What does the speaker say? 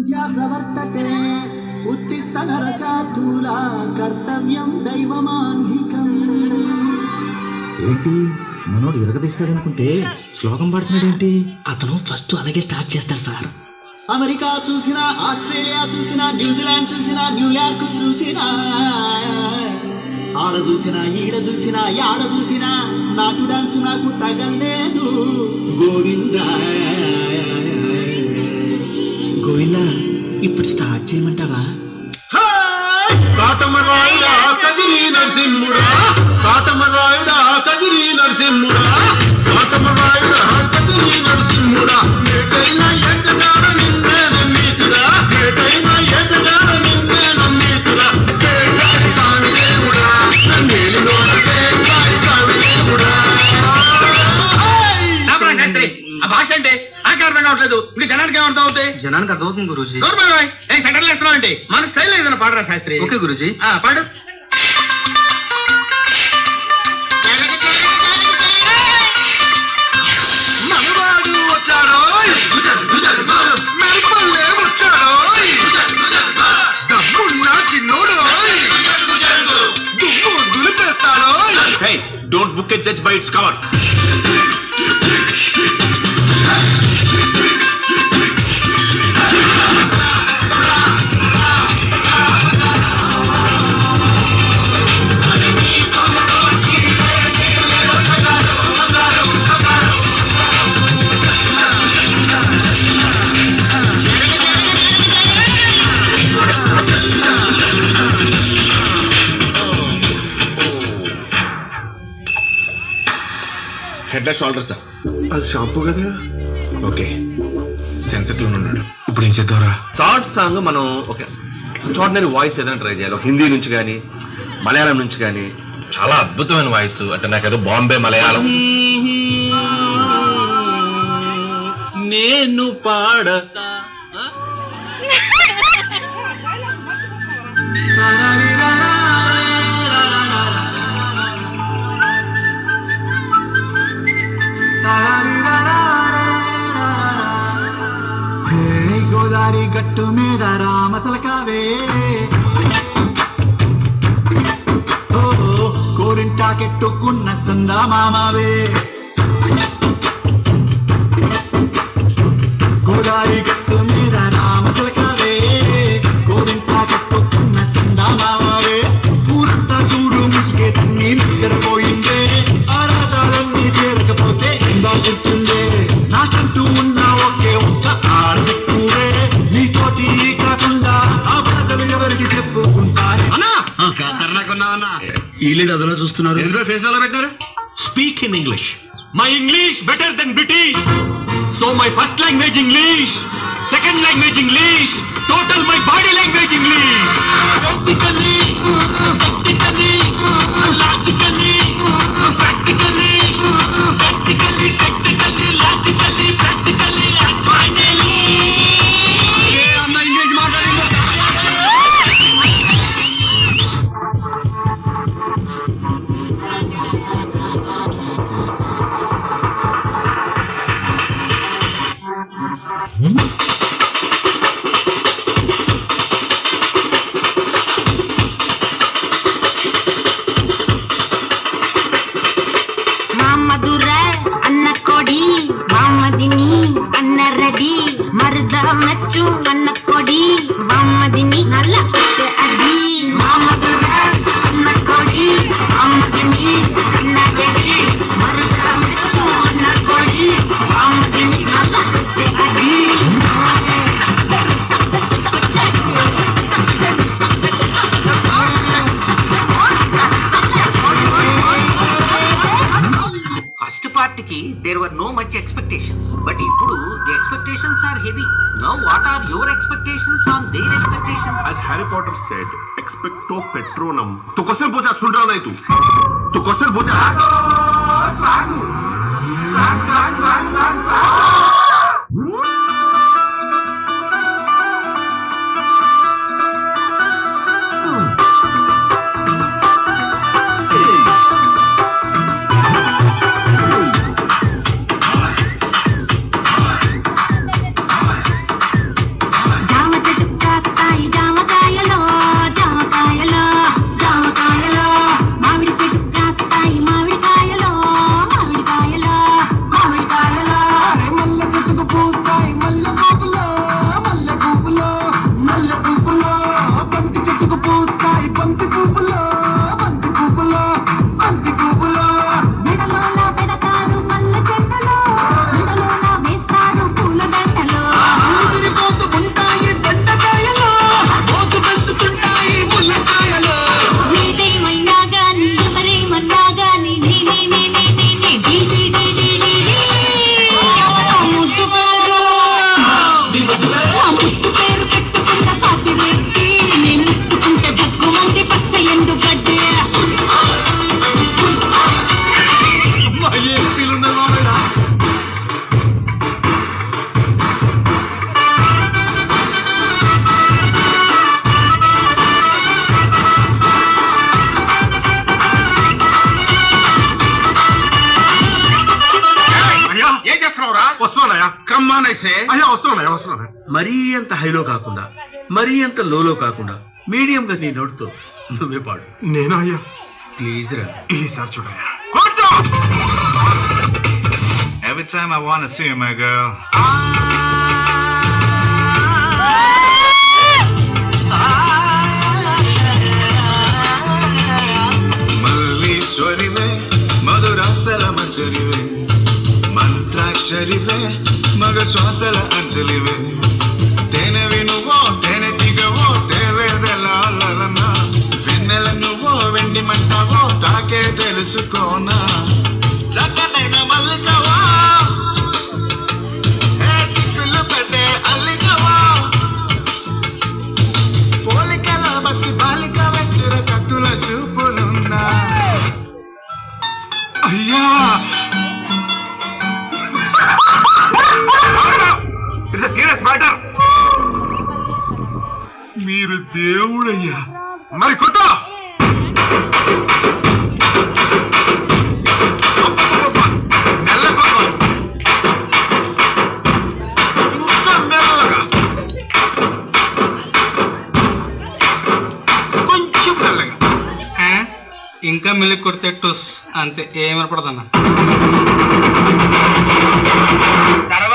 ప్రవర్తతే ఉత్తిష్ట నరశాతూలా కర్తవ్యం దైవమాన్హికం ఏంటి? మనోడు ఇరగదీస్తాడనుకుంటే శ్లోకం పాడుతున్నాడేంటి? అతను ఫస్ట్ అలాగే స్టార్ట్ చేస్తారు సార్. అమెరికా చూసినా ఆస్ట్రేలియా చూసినా న్యూజిలాండ్ చూసినా న్యూయార్క్ చూసినా ఆడ చూసినా ఈడ చూసినా యాడ చూసినా నాటు డాన్స్ నాకు తగలేదు గోవింద గోవింద ఇప్పుడు స్టార్ట్ చేయమంటావా? కాటమరాయుడా కదిరి నరసింహుడా! కాటమరాయుడా కదిరి నరసింహుడా! కాటమరాయుడా కదిరి నరసింహుడా! ఏటైనా ఎక్కడాడ నిన్నే జనానికి అర్థమవుతుంది గురూజీ. సెకండ్లు మన స్టైల్ ఏదైనా పాడరా శాస్త్రి? ఓకే గురూజీ. ఆ, పాడు. Hey, don't book a judge by its cover. హెడ్లెస్ షోల్డర్ సార్. అది షాంపూ కదా? ఓకే. సెన్సెస్లో ఉన్నాడు. ఇప్పుడు ఏం చేద్దాంరా? థర్డ్ సాంగ్ మనం ఒక ఎక్స్ట్రాడినరీ వాయిస్ ఏదైనా ట్రై చేయాలి. హిందీ నుంచి కానీ మలయాళం నుంచి కానీ. చాలా అద్భుతమైన వాయిస్ అంటే నాకు ఏదో బాంబే మలయాళం. నేను పాడతా గోదారి మీద రామసలకావే. కోరింటాకెట్టుకున్న సందా మామావే గోదావరి గట్టు మీద రామసలకావే. కోరింటాకెట్టుకున్న సందా మామావే పూరంతా చూడు ముసుకే తన్ని ఈలేడు అదలా చూస్తున్నారు. ఎందులో ఫేస్లో పెట్టారు? Speak in English my English better then British so my first language English second language English total my body language English practically practically logically practically practically Vamadhini அன்னரதி மருதா மச்சு அன்னக்கொடி. வாமதினி நல்ல அடி. வாம the expectations are heavy. Now, what are your expectations on their expectations? As Harry Potter said, expecto patronum. तो question पूछा सुन रहा नहीं तू तो क्वेश्चन पूछा మరీ అంత హైలో కాకుండా మరీ అంత లోలో కాకుండా మీడియం గా నీ నోటితో నువ్వే పాడు. నేను అయ్యా? ప్లీజ్ రా. ఈసారి చూడయ్యా. Every time I wanna see you, my girl. మల్లీశ్వరివే మధురాసల మంజరివే మంత్రాక్షరివే మగ శ్వాసల అంజలివే. వెన్నెల నువ్వో వెండి మంటావో తాకే తెలుసుకోనా? చక్కనైన మల్లికవా? చిక్కులు పెట్టే అల్లికవా? పోలికల బసి బాలిక వచ్చిన కత్తుల చూపులున్నా. అయ్యా! ఇట్స్ సీరియస్ మ్యాటర్ మీరు దేవుడయ్యా. మరి కొట్ట. మెల్లి కొడితే టూస్ అంతే ఏమనపడదన్నా? వినపడదన్నా